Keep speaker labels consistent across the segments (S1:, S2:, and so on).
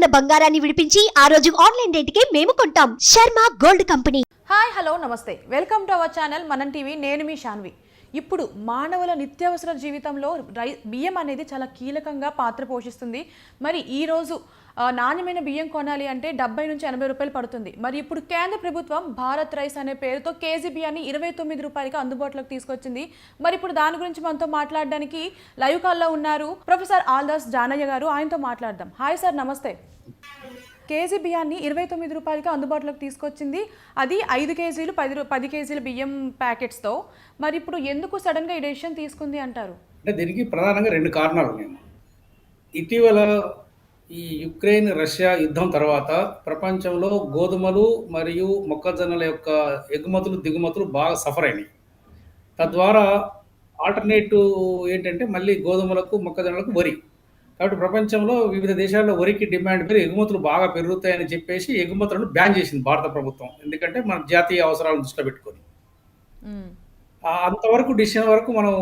S1: ఉన్న బంగారాన్ని విడిపించి ఆ రోజు ఆన్లైన్ రేటుకే మేము కొంటాం. Sharma gold company.
S2: Hi hello నమస్తే. Welcome to our channel Manam TV. నేను మీ శాన్వి ఇప్పుడు మానవుల నిత్యావసర జీవితంలో రై బియ్యం అనేది చాలా కీలకంగా పాత్ర పోషిస్తుంది. మరి ఈరోజు నాణ్యమైన బియ్యం కొనాలి అంటే డెబ్బై నుంచి ఎనభై రూపాయలు పడుతుంది. మరి ఇప్పుడు కేంద్ర ప్రభుత్వం భారత్ రైస్ అనే పేరుతో కేజీ బియ్యాన్ని ఇరవై తొమ్మిది రూపాయలకి అందుబాటులోకి తీసుకొచ్చింది. మరి ఇప్పుడు దాని గురించి మనతో మాట్లాడడానికి లైవ్ కాల్లో ఉన్నారు ప్రొఫెసర్ ఆల్దాస్ జానయ్య గారు. ఆయనతో మాట్లాడదాం. హాయ్ సార్ నమస్తే. కేజీ బియ్యాన్ని ఇరవై తొమ్మిది రూపాయలకి అందుబాటులోకి తీసుకొచ్చింది. అది ఐదు కేజీలు పది పది కేజీల బియ్యం ప్యాకెట్స్తో. మరి ఇప్పుడు ఎందుకు సడన్గా ఈ డెసిషన్ తీసుకుంది అంటారు?
S3: అంటే దీనికి ప్రధానంగా రెండు కారణాలు ఉన్నాయి. ఇటీవల ఈ యుక్రెయిన్ రష్యా యుద్ధం తర్వాత ప్రపంచంలో గోధుమలు మరియు మొక్కజొన్నల యొక్క ఎగుమతులు దిగుమతులు బాగా సఫర్ అయినాయి. తద్వారా ఆల్టర్నేటివ్ ఏంటంటే మళ్ళీ గోధుమలకు మొక్కజొన్నలకు వరి. కాబట్టి ప్రపంచంలో వివిధ దేశాల్లో వరికి డిమాండ్ పెరిగి ఎగుమతులు బాగా పెరుగుతాయని చెప్పేసి ఎగుమతులను బ్యాన్ చేసింది భారత ప్రభుత్వం. ఎందుకంటే మన జాతీయ అవసరాలను దృష్టిలో పెట్టుకొని. అంతవరకు డిసిషన్ వరకు మనం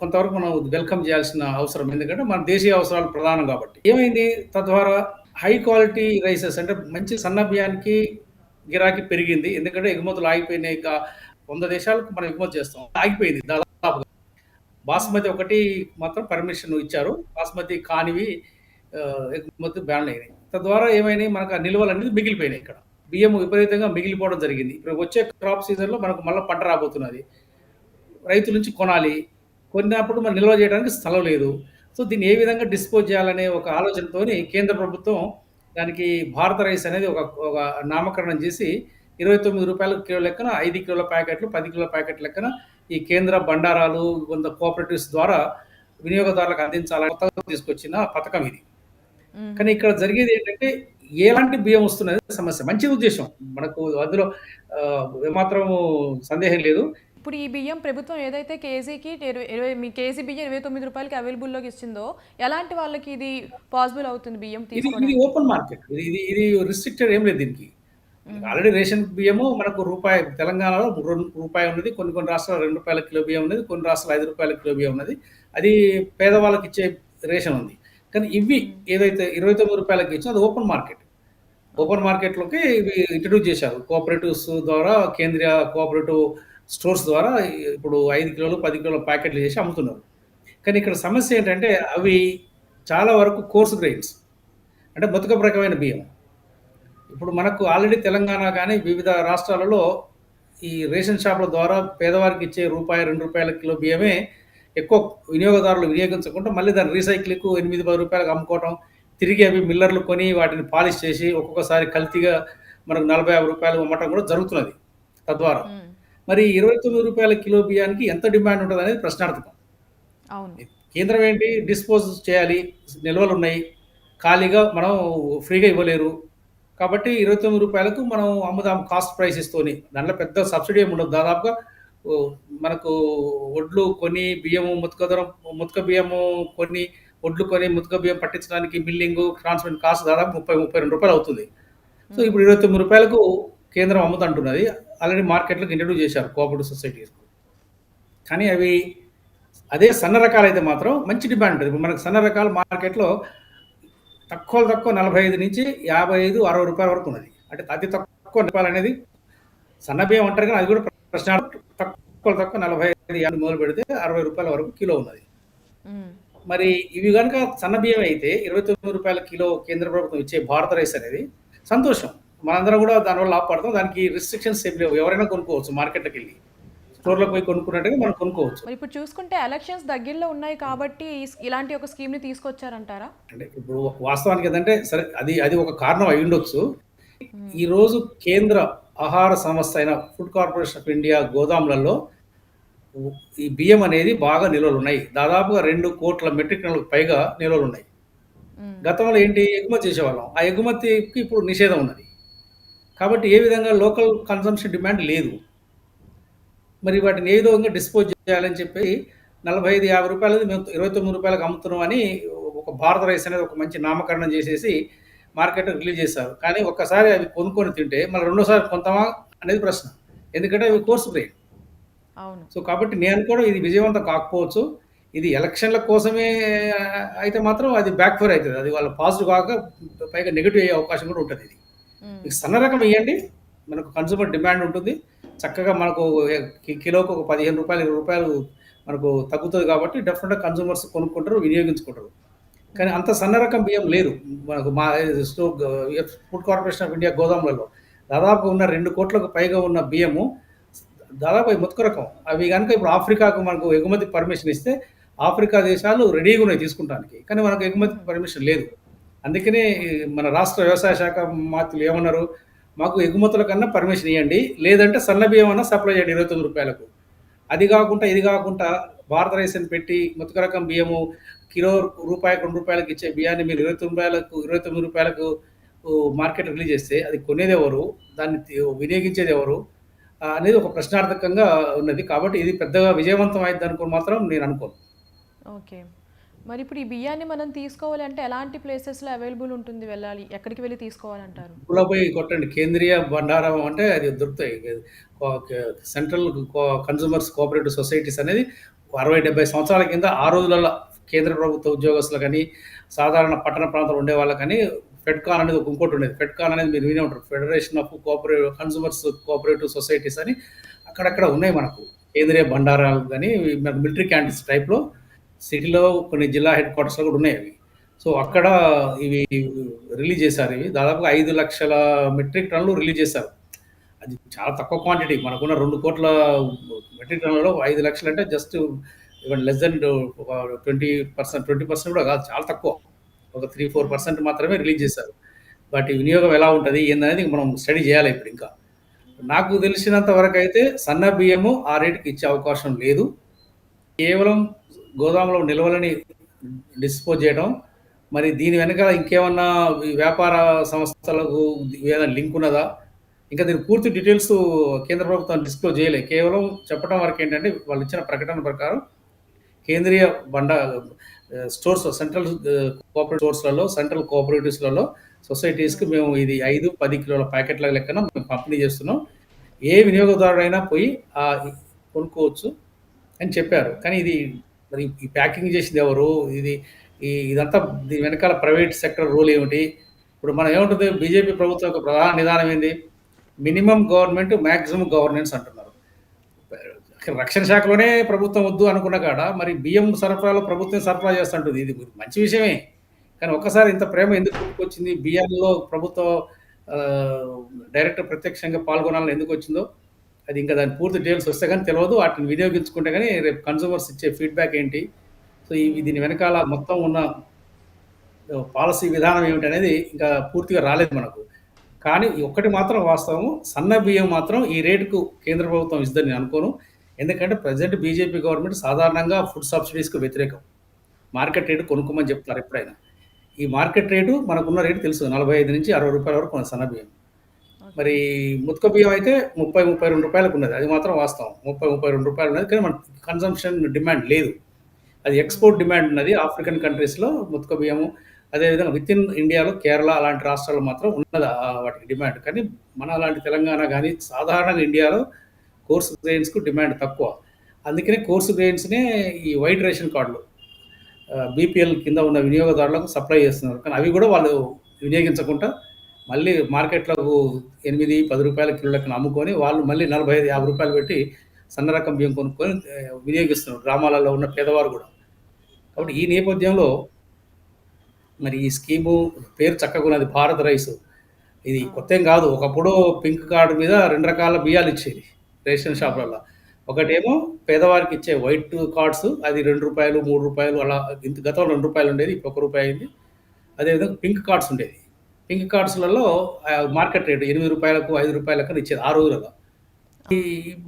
S3: కొంతవరకు మనం వెల్కమ్ చేయాల్సిన అవసరం. ఎందుకంటే మన దేశీయ అవసరాలు ప్రధానం కాబట్టి. ఏమైంది? తద్వారా హై క్వాలిటీ రైసెస్ అంటే మంచి సన్న బియ్యానికి గిరాకీ పెరిగింది. ఎందుకంటే ఎగుమతులు ఆగిపోయినాయి. వంద దేశాలకు మనం ఎగుమతి చేస్తాం. ఆగిపోయింది దాదాపుగా. బాస్మతి ఒకటి మాత్రం పర్మిషన్ ఇచ్చారు. బాస్మతి కానివి ఎగుమతి బ్యాన్ అయినాయి. తద్వారా ఏమైనాయి? మనకు ఆ నిల్వలు అనేది మిగిలిపోయినాయి ఇక్కడ. బియ్యం విపరీతంగా మిగిలిపోవడం జరిగింది. ఇప్పుడు వచ్చే క్రాప్ సీజన్లో మనకు మళ్ళీ పంట రాబోతున్నది. రైతుల నుంచి కొనాలి. కొన్నప్పుడు మనం నిల్వ చేయడానికి స్థలం లేదు. సో దీన్ని ఏ విధంగా డిస్పోజ్ చేయాలనే ఒక ఆలోచనతోని కేంద్ర ప్రభుత్వం దానికి భారత రైస్ అనేది ఒక ఒక నామకరణం చేసి ఇరవై తొమ్మిది రూపాయల కిలో లెక్కన ఐదు కిలోల ప్యాకెట్లు పది కిలోల ప్యాకెట్ లెక్కన ఈ కేంద్ర బండారాలు కొంత కోఆపరేటివ్స్ ద్వారా వినియోగదారులకు అందించాలని కొత్తగా తీసుకొచ్చిన పథకం ఇది. కానీ ఇక్కడ జరిగేది ఏంటంటే ఎలాంటి బియ్యం వస్తున్నది సమస్య. మంచి ఉద్దేశం. మనకు అందులో ఏమాత్రం సందేహం లేదు.
S2: ఇప్పుడు ఈ బియ్యం ప్రభుత్వం ఏదైతే కేజీకి ఇరవై మీ కేజీ బియ్యం ఇరవై తొమ్మిది రూపాయలకి అవైలబుల్లోకి ఇచ్చిందో ఎలాంటి వాళ్ళకి ఇది పాసిబుల్ అవుతుంది బియ్యం
S3: ఇది ఓపెన్ మార్కెట్ ఇది ఇది ఇది రిస్ట్రిక్టెడ్ ఏం లేదు దీనికి. ఆల్రెడీ రేషన్ బియ్యము మనకు రూపాయి తెలంగాణలో రెండు రూపాయి ఉన్నది కొన్ని కొన్ని రాష్ట్రాలు రెండు రూపాయల కిలో బియ్యం ఉన్నది కొన్ని రాష్ట్రాలు ఐదు రూపాయల కిలో బియ్యం ఉన్నది. అది పేదవాళ్ళకి ఇచ్చే రేషన్ ఉంది. కానీ ఇవి ఏదైతే ఇరవై తొమ్మిది రూపాయలకి ఇచ్చో అది ఓపెన్ మార్కెట్. ఓపెన్ మార్కెట్లోకి ఇవి ఇంట్రడ్యూస్ చేశారు. కోఆపరేటివ్స్ ద్వారా కేంద్రీయ కోఆపరేటివ్ స్టోర్స్ ద్వారా ఇప్పుడు ఐదు కిలోలు పది కిలోల ప్యాకెట్లు చేసి అమ్ముతున్నారు. కానీ ఇక్కడ సమస్య ఏంటంటే అవి చాలా వరకు కోర్స్ గ్రెయిన్స్. అంటే బతుకపు రకమైన బియ్యం. ఇప్పుడు మనకు ఆల్రెడీ తెలంగాణ కానీ వివిధ రాష్ట్రాలలో ఈ రేషన్ షాపుల ద్వారా పేదవారికి ఇచ్చే రూపాయి రెండు రూపాయల కిలో బియ్యమే ఎక్కువ వినియోగదారులు వినియోగించకుండా మళ్ళీ దాన్ని రీసైక్లింగ్ ఎనిమిది పది రూపాయలకు అమ్ముకోవటం తిరిగి అవి మిల్లర్లు కొని వాటిని పాలిష్ చేసి ఒక్కొక్కసారి కల్తీగా మనకు నలభై యాభై రూపాయలు అమ్మటం కూడా జరుగుతున్నది తద్వారా. మరి ఇరవై తొమ్మిది రూపాయల కిలో బియ్యానికి ఎంత డిమాండ్ ఉంటుంది అనేది ప్రశ్నార్థకం. కేంద్రం ఏంటి? డిస్పోజ్ చేయాలి నిల్వలు ఉన్నాయి ఖాళీగా మనం ఫ్రీగా ఇవ్వలేరు. కాబట్టి ఇరవై తొమ్మిది రూపాయలకు మనం అమ్ముదాం కాస్ట్ ప్రైసెస్తోని దాంట్లో పెద్ద సబ్సిడీ ఏమి ఉండదు. దాదాపుగా మనకు ఒడ్లు కొని బియ్యము ముతక దూరం ముతక బియ్యము కొన్ని ఒడ్లు కొని ముతక బియ్యం పట్టించడానికి బిల్డింగ్ ట్రాన్స్పోర్ట్ కాస్ట్ దాదాపు ముప్పై ముప్పై రెండు రూపాయలు అవుతుంది. సో ఇప్పుడు ఇరవై తొమ్మిది రూపాయలకు కేంద్రం అమ్ముతుంటున్నది. ఆల్రెడీ మార్కెట్లోకి ఇంట్రడ్యూస్ చేశారు కోఆపరేటివ్ సొసైటీస్. కానీ అవి అదే సన్న రకాలు అయితే మాత్రం మంచి డిమాండ్ ఉంటుంది. మనకు సన్న రకాలు మార్కెట్లో తక్కువ తక్కువ నలభై ఐదు నుంచి యాభై ఐదు అరవై రూపాయల వరకు ఉన్నది. అంటే అతి తక్కువ రూపాయలు అనేది సన్న బియ్యం అంటారు కానీ అది కూడా ప్రశ్న. తక్కువ తక్కువ నలభై ఐదు యాభై మొదలు పెడితే అరవై రూపాయల వరకు కిలో ఉన్నది. మరి ఇవి కనుక సన్న బియ్యం అయితే ఇరవై తొమ్మిది రూపాయల కిలో కేంద్ర ప్రభుత్వం ఇచ్చే భారత రైస్ అనేది సంతోషం. మనందరం కూడా దానివల్ల లాభపడతాం. దానికి రిస్ట్రిక్షన్స్ ఏం లేవు. ఎవరైనా కొనుక్కోవచ్చు మార్కెట్కి వెళ్ళి స్టోర్లో పోయి కొనుక్కున్నట్టుగా మనం కొనుక్కోవచ్చు.
S2: మరి ఇప్పుడు చూసుకుంటే ఎలక్షన్స్ దగ్గరలో ఉన్నాయి కాబట్టి ఈ- ఇలాంటి ఒక స్కీమ్ని తీసుకొచ్చారంటారా?
S3: అంటే ఇప్పుడు వాస్తవానికి ఏంటంటే సరే అది అది ఒక కారణం అయి ఉండొచ్చు. ఈరోజు కేంద్ర ఆహార సంస్థ అయిన ఫుడ్ కార్పొరేషన్ ఆఫ్ ఇండియా గోదాములలో ఈ బియ్యం అనేది బాగా నిల్వలు ఉన్నాయి దాదాపుగా రెండు కోట్ల మెట్రిక్ టన్నులకు పైగా నిల్వలు ఉన్నాయి. గతంలో ఏంటి? ఎగుమతి చేసేవాళ్ళం. ఆ ఎగుమతికి ఇప్పుడు నిషేధం ఉన్నది. కాబట్టి ఏ విధంగా లోకల్ కన్సంప్షన్ డిమాండ్ లేదు. మరి వాటిని ఏ విధంగా డిస్పోజ్ చేయాలని చెప్పి నలభై ఐదు యాభై రూపాయలది మేము ఇరవై తొమ్మిది రూపాయలకు అమ్ముతున్నాం అని ఒక భారత రైస్ అనేది ఒక మంచి నామకరణం చేసేసి మార్కెట్ రిలీజ్ చేశారు. కానీ ఒక్కసారి అవి కొనుక్కొని తింటే మళ్ళీ రెండోసారి కొంతమా అనేది ప్రశ్న. ఎందుకంటే అవి కోర్సు బ్రెయిన్
S2: అవును.
S3: సో కాబట్టి నేను అనుకోవడం ఇది విజయవంతం కాకపోవచ్చు. ఇది ఎలక్షన్ల కోసమే అయితే మాత్రం అది బ్యాక్ ఫైర్ అవుతుంది. అది వాళ్ళ పాజిటివ్ కాక పైగా నెగిటివ్ అయ్యే అవకాశం కూడా ఉంటుంది ఇది. సన్న రకం ఇవ్వండి మనకు కన్సూమర్ డిమాండ్ ఉంటుంది. చక్కగా మనకు కిలోకి ఒక పదిహేను రూపాయలు ఇరవై రూపాయలు మనకు తగ్గుతుంది కాబట్టి డెఫినెట్గా కన్సూమర్స్ కొనుక్కుంటారు వినియోగించుకుంటారు. కానీ అంత సన్న రకం బియ్యం లేదు మనకు మా ఫుడ్ కార్పొరేషన్ ఆఫ్ ఇండియా గోదాములలో. దాదాపు ఉన్న రెండు కోట్లకు పైగా ఉన్న బియ్యము దాదాపు అవి ముతక రకం. అవి కనుక ఇప్పుడు ఆఫ్రికాకు మనకు ఎగుమతి పర్మిషన్ ఇస్తే ఆఫ్రికా దేశాలు రెడీగా ఉన్నాయి తీసుకుంటానికి. కానీ మనకు ఎగుమతి పర్మిషన్ లేదు. అందుకనే మన రాష్ట్ర వ్యవసాయ శాఖ మాత్రులు ఏమన్నారు? మాకు ఎగుమతుల కన్నా పర్మిషన్ ఇవ్వండి లేదంటే సన్న బియ్యం అన్న సప్లై చేయండి ఇరవై తొమ్మిది రూపాయలకు. అది కాకుండా ఇది కాకుండా భారత రైస్ని పెట్టి ముతక రకం బియ్యము కిలో రూపాయకు రెండు రూపాయలకు ఇచ్చే బియ్యాన్ని మీరు ఇరవై తొమ్మిది రూపాయలకు ఇరవై తొమ్మిది రూపాయలకు మార్కెట్ రిలీజ్ చేస్తే అది కొనేది ఎవరు? దాన్ని వినియోగించేది ఎవరు? అనేది ఒక ప్రశ్నార్థకంగా ఉన్నది. కాబట్టి ఇది పెద్దగా విజయవంతం అయింది అనుకుని మాత్రం నేను అనుకోను.
S2: ఓకే. మరి ఇప్పుడు ఈ బియ్యాన్ని మనం తీసుకోవాలంటే ఎలాంటి ప్లేసెస్లో అవైలబుల్ ఉంటుంది వెళ్ళాలి? ఎక్కడికి వెళ్ళి తీసుకోవాలంటారు?
S3: పోయి కొట్టండి. కేంద్రీయ భండారం అంటే అది దొరుకుతాయి. సెంట్రల్ కన్సూమర్స్ కోఆపరేటివ్ సొసైటీస్ అనేది అరవై డెబ్బై సంవత్సరాల కింద ఆ రోజులలో కేంద్ర ప్రభుత్వ ఉద్యోగస్తులు కానీ సాధారణ పట్టణ ప్రాంతాలు ఉండే వాళ్ళు కానీ ఫెడ్కాన్ అనేది ఒక ఇంకోటి ఉండేది. ఫెడ్కాన్ అనేది మీరు వినే ఉంటారు. Federation of cooperative consumers cooperative societies అని అక్కడక్కడ ఉన్నాయి మనకు. కేంద్రీయ బండారాలు కానీ మనకు మిలిటరీ క్యాంటీన్స్ టైప్లో సిటీలో కొన్ని జిల్లా హెడ్ క్వార్టర్స్లో కూడా ఉన్నాయి అవి. సో అక్కడ ఇవి రిలీజ్ చేశారు ఇవి. దాదాపుగా ఐదు లక్షల మెట్రిక్ టన్నులు రిలీజ్ చేశారు. అది చాలా తక్కువ క్వాంటిటీ. మనకున్న రెండు కోట్ల మెట్రిక్ టన్నులలో ఐదు లక్షలు అంటే just even less then twenty percent twenty percent కూడా కాదు చాలా తక్కువ. ఒక త్రీ ఫోర్ పర్సెంట్ మాత్రమే రిలీజ్ చేశారు. వాటి వినియోగం ఎలా ఉంటుంది ఏందనేది మనం స్టడీ చేయాలి ఇప్పుడు ఇంకా. నాకు తెలిసినంత వరకు అయితే సన్న బియ్యము ఆ రేటుకి ఇచ్చే అవకాశం లేదు. కేవలం గోదాములో నిల్వలని డిస్పోజ్ చేయడం. మరి దీని వెనకాల ఇంకేమన్నా వ్యాపార సంస్థలకు ఏదైనా లింక్ ఉన్నదా? ఇంకా దీని పూర్తి డీటెయిల్స్ కేంద్ర ప్రభుత్వం డిస్క్లోజ్ చేయలేదు. కేవలం చెప్పడం వరకు ఏంటంటే వాళ్ళు ఇచ్చిన ప్రకటన ప్రకారం కేంద్రీయ బండ స్టోర్స్ సెంట్రల్ కోఆపరేటివ్ స్టోర్స్లలో సెంట్రల్ కోఆపరేటివ్స్లలో సొసైటీస్కి మేము ఇది ఐదు పది కిలోల ప్యాకెట్ల లెక్కన మేము పంపిణీ చేస్తున్నాం. ఏ వినియోగదారుడైనా పోయి కొనుక్కోవచ్చు అని చెప్పారు. కానీ ఇది మరి ఈ ప్యాకింగ్ చేసింది ఎవరు? ఇది ఈ ఇదంతా దీని వెనకాల ప్రైవేట్ సెక్టర్ రూల్ ఏమిటి? ఇప్పుడు మనం ఏముంటుంది? బీజేపీ ప్రభుత్వం యొక్క ప్రధాన నిదానం ఏంది? మినిమం గవర్నమెంట్ మ్యాక్సిమం గవర్నెన్స్ అంటున్నారు. రక్షణ శాఖలోనే ప్రభుత్వం వద్దు అనుకున్న కాడ మరి బియ్యం సరఫరాలో ప్రభుత్వం సరఫరా చేస్తుంటుంది. ఇది మంచి విషయమే. కానీ ఒక్కసారి ఇంత ప్రేమ ఎందుకు పుట్టుకొచ్చింది? బియ్యంలో ప్రభుత్వం డైరెక్టర్ డైరెక్ట్ ప్రత్యక్షంగా పాల్గొనాలని ఎందుకు వచ్చిందో? అది ఇంకా దాని పూర్తి డీటెయిల్స్ వస్తే కానీ తెలియదు వాటిని వినియోగించుకుంటే కానీ రేపు కన్సూమర్స్ ఇచ్చే ఫీడ్బ్యాక్ ఏంటి? సో ఈ దీని వెనకాల మొత్తం ఉన్న పాలసీ విధానం ఏమిటి అనేది ఇంకా పూర్తిగా రాలేదు మనకు. కానీ ఒక్కటి మాత్రం వాస్తవం సన్న బియ్యం మాత్రం ఈ రేటుకు కేంద్ర ప్రభుత్వం ఇస్తుందని నేను అనుకోను. ఎందుకంటే ప్రజెంట్ బీజేపీ గవర్నమెంట్ సాధారణంగా ఫుడ్ సబ్సిడీస్కి వ్యతిరేకం. మార్కెట్ రేటు కొనుక్కోమని చెప్తారు ఎప్పుడైనా. ఈ మార్కెట్ రేటు మనకున్న రేటు తెలుసు. నలభై ఐదు నుంచి అరవై రూపాయల వరకు సన్న బియ్యం. మరి ముతక బియ్యం అయితే ముప్పై ముప్పై రెండు రూపాయలకు ఉన్నది. అది మాత్రం వాస్తవం. ముప్పై ముప్పై రెండు రూపాయలు ఉన్నది. కానీ మన కన్సంప్షన్ డిమాండ్ లేదు. అది ఎక్స్పోర్ట్ డిమాండ్ ఉన్నది. ఆఫ్రికన్ కంట్రీస్లో ముతక బియ్యము అదేవిధంగా విత్ ఇన్ ఇండియాలో కేరళ అలాంటి రాష్ట్రాల్లో మాత్రం ఉన్నది వాటికి డిమాండ్ కానీ మన అలాంటి తెలంగాణ కానీ సాధారణంగా ఇండియాలో కోర్స్ గ్రెయిన్స్కు డిమాండ్ తక్కువ. అందుకనే కోర్స్ గ్రెయిన్స్నే ఈ వైట్ రేషన్ కార్డులు బీపీఎల్ కింద ఉన్న వినియోగదారులకు సప్లై చేస్తున్నారు. కానీ అవి కూడా వాళ్ళు వినియోగించకుండా మళ్ళీ మార్కెట్లకు ఎనిమిది పది రూపాయల కిలోలకు అమ్ముకొని వాళ్ళు మళ్ళీ నలభై ఐదు యాభై రూపాయలు పెట్టి సన్న రకం బియ్యం కొనుక్కొని వినియోగిస్తున్నారు గ్రామాలలో ఉన్న పేదవారు కూడా. కాబట్టి ఈ నేపథ్యంలో మరి ఈ స్కీము పేరు చక్కగా ఉన్నది భారత్ రైస్. ఇది కొత్త ఏం కాదు. ఒకప్పుడు పింక్ కార్డు మీద రెండు రకాల బియ్యాలు ఇచ్చేది రేషన్ షాపులలో ఒకటేమో పేదవారికి ఇచ్చే వైట్ కార్డ్స్ అది రెండు రూపాయలు మూడు రూపాయలు అలా ఇంత గతంలో రెండు రూపాయలు ఉండేది ఇప్పుడు ఒక రూపాయి అయింది. అదేవిధంగా పింక్ కార్డ్స్ ఉండేది. పింక్ కార్డ్స్లలో ఆ, మార్కెట్ రేటు ఎనిమిది రూపాయలకు ఐదు రూపాయలకు ఇచ్చేది ఆ రోజులలో. ఈ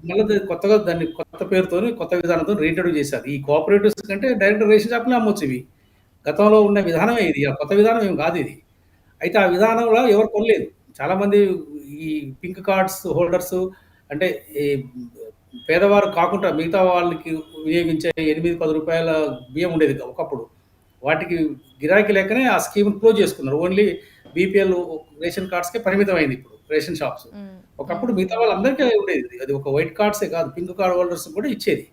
S3: మళ్ళీ కొత్తగా దాన్ని కొత్త పేరుతో కొత్త విధానంతో రీఇంట్రడ్యూస్ చేశారు. ఈ కోఆపరేటివ్స్ కంటే డైరెక్ట్ రేషన్ షాప్లే అమ్మొచ్చు ఇవి. గతంలో ఉన్న విధానమే ఇది. ఆ కొత్త విధానం ఏం కాదు ఇది. అయితే ఆ విధానంలో ఎవరు కొనలేదు. చాలామంది ఈ పింక్ కార్డ్స్ హోల్డర్స్ అంటే ఈ పేదవారు కాకుండా మిగతా వాళ్ళకి వినియోగించే ఎనిమిది పది రూపాయల బియ్యం ఉండేది ఒకప్పుడు. వాటికి గిరాకీ లేకనే ఆ స్కీమ్ క్లోజ్ చేసుకున్నారు. ఓన్లీ బీపీఎల్ రేషన్ కార్డ్స్కే పరిమితమైంది ఇప్పుడు రేషన్ షాప్స్. ఒకప్పుడు మిగతా వాళ్ళందరికీ ఉండేది. అది ఒక వైట్ కార్డ్సే కాదు పింక్ కార్డ్ హోల్డర్స్ కూడా ఇచ్చేది.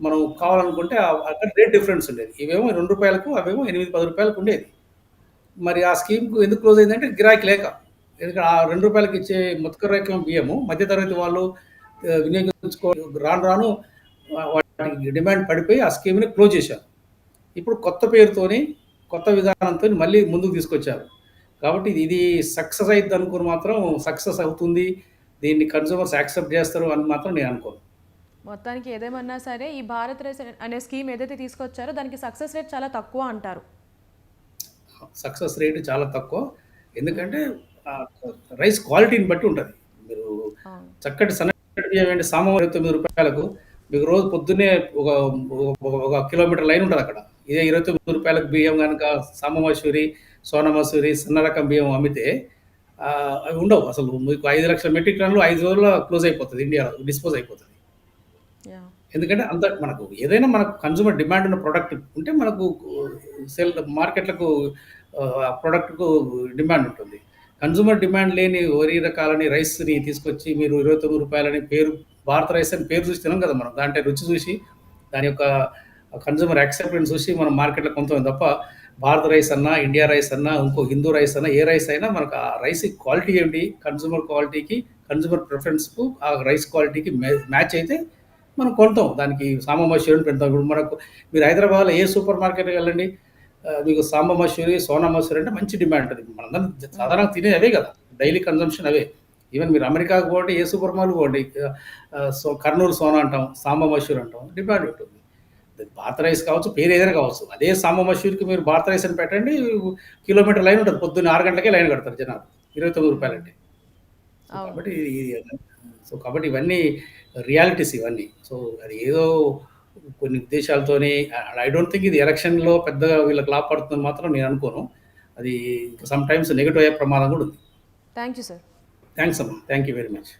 S3: మనం కావాలనుకుంటే అక్కడ రేట్ డిఫరెన్స్ ఉండేది. ఇవేమో రెండు రూపాయలకు అవేమో ఎనిమిది పది రూపాయలకు ఉండేది. మరి ఆ స్కీమ్కు ఎందుకు క్లోజ్ అయిందంటే గిరాకీ లేక. ఎందుకంటే ఆ రెండు రూపాయలకి ఇచ్చే ముతక రకం బియ్యము మధ్యతరగతి వాళ్ళు వినియోగించుకో రాను రాను వాటికి డిమాండ్ పడిపోయి ఆ స్కీమ్ని క్లోజ్ చేశారు. ఇప్పుడు కొత్త పేరుతోని కొత్త విధానంతో మళ్ళీ ముందుకు తీసుకొచ్చారు. కాబట్టి ఇది- ఇది సక్సెస్ అయింది అనుకుని మాత్రం సక్సెస్ అవుతుంది. దీన్ని కన్సూమర్స్ యాక్సెప్ట్ చేస్తారు అని మాత్రం నేను అనుకోను.
S2: మొత్తానికి ఏదేమన్నా సరే ఈ భారత్ రైస్ అనే స్కీమ్ ఏదైతే తీసుకొచ్చారో దానికి సక్సెస్ రేట్ చాలా తక్కువ అంటారు.
S3: సక్సెస్ రేట్ చాలా తక్కువ. ఎందుకంటే రైస్ క్వాలిటీని బట్టి ఉంటుంది. మీరు చక్కటి సన్నటి బియ్యం ఏంటి ఇరవై తొమ్మిది రూపాయలకు మీకు రోజు పొద్దున్నే ఒక ఒక- కిలోమీటర్ లైన్ ఉంటుంది అక్కడ. ఇదే ఇరవై తొమ్మిది రూపాయలకు బియ్యం కనుక సామమసూరి సోనమసూరి సన్న రకం బియ్యం అమ్మితే అవి ఉండవు. అసలు మీకు ఐదు లక్షల మెట్రిక్ టన్నులు ఐదు రోజుల్లో క్లోజ్ అయిపోతుంది ఇండియాలో డిస్పోజ్ అయిపోతుంది. ఎందుకంటే అంత మనకు ఏదైనా మనకు కన్సూమర్ డిమాండ్ ఉన్న ప్రోడక్ట్ ఉంటే మనకు సెల్ మార్కెట్లకు ఆ ప్రోడక్ట్కు డిమాండ్ ఉంటుంది. కన్సూమర్ డిమాండ్ లేని వరి రకాలని రైస్ని తీసుకొచ్చి మీరు ఇరవై తొమ్మిది రూపాయలని పేరు భారత రైస్ అని పేరు చూసి తినాం కదా మనం. దాంట్లో రుచి చూసి దాని యొక్క కన్సూమర్ యాక్సెప్టెన్స్ చూసి మనం మార్కెట్లో కొంత తప్ప భారత రైస్ అన్నా ఇండియా రైస్ అన్నా ఇంకో హిందూ రైస్ అన్నా ఏ రైస్ అయినా మనకు ఆ రైస్ క్వాలిటీ ఏంటి? కన్జ్యూమర్ క్వాలిటీకి కన్జ్యూమర్ ప్రిఫరెన్స్కు ఆ రైస్ క్వాలిటీకి మ్యాచ్ అయితే మనం కొంటాం. దానికి సాంబ మసూరిని పెడతాం. ఇప్పుడు మనకు మీరు హైదరాబాద్లో ఏ సూపర్ మార్కెట్కి వెళ్ళండి? మీకు సాంబ మసూరి సోనా మసూరి అంటే మంచి డిమాండ్ ఉంటుంది. మనందరం సాధారణంగా తినే అవే కదా. డైలీ కన్జంప్షన్ అవే. ఈవెన్ మీరు అమెరికాకు పోండి ఏ సూపర్ మార్కెట్ పోండి సో కర్నూలు సోనా అంటాం సాంబ మసూరి అంటాం డిమాండ్ ఉంటుంది. భారత రైస్ కావచ్చు పేరు ఏదైనా కావచ్చు. అదే సాంబ మసూరికి మీరు భారత రైస్ అని పెట్టండి కిలోమీటర్ లైన్ ఉంటుంది. పొద్దున్న ఆరు గంటలకే లైన్ కడతారు జనాలు. ఇరవై తొమ్మిది రూపాయలు అంటే. సో
S2: అవును.
S3: కాబట్టి సో కాబట్టి ఇవన్నీ రియాలిటీస్ ఇవన్నీ. సో అది ఏదో కొన్ని ఉద్దేశాలతోని ఐ డోంట్ థింక్ ఇది ఎలక్షన్లో పెద్దగా వీళ్ళకి లాభపడుతుందని మాత్రం నేను అనుకోను. అది సమ్ టైమ్స్ నెగిటివ్ అయ్యే ప్రమాదం కూడా ఉంది.
S2: Thank you sir.
S3: థ్యాంక్స్ అమ్మా. Thank you very much.